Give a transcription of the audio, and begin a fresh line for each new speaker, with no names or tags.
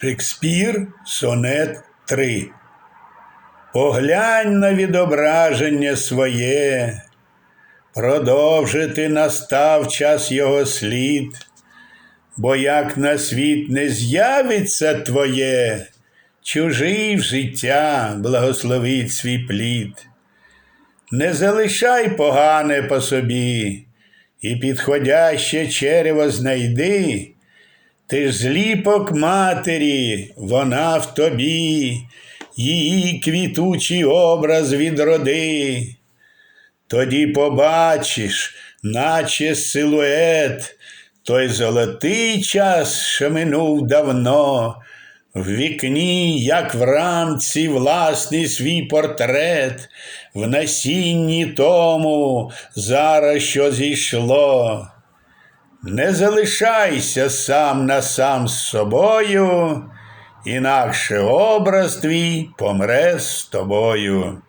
Шекспір, сонет 3. Поглянь на відображення своє, продовжити настав час його слід, бо як на світ не з'явиться твоє, чужий в життя благословить свій плід. Не залишай погане по собі, і підходяще черево знайди. Ти ж зліпок матері, вона в тобі, її квітучий образ відроди. Тоді побачиш, наче силует, той золотий час, що минув давно, в вікні, як в рамці, власний свій портрет, в насінні тому зараз що зійшло. Не залишайся сам на сам з собою, інакше образ твій помре з тобою.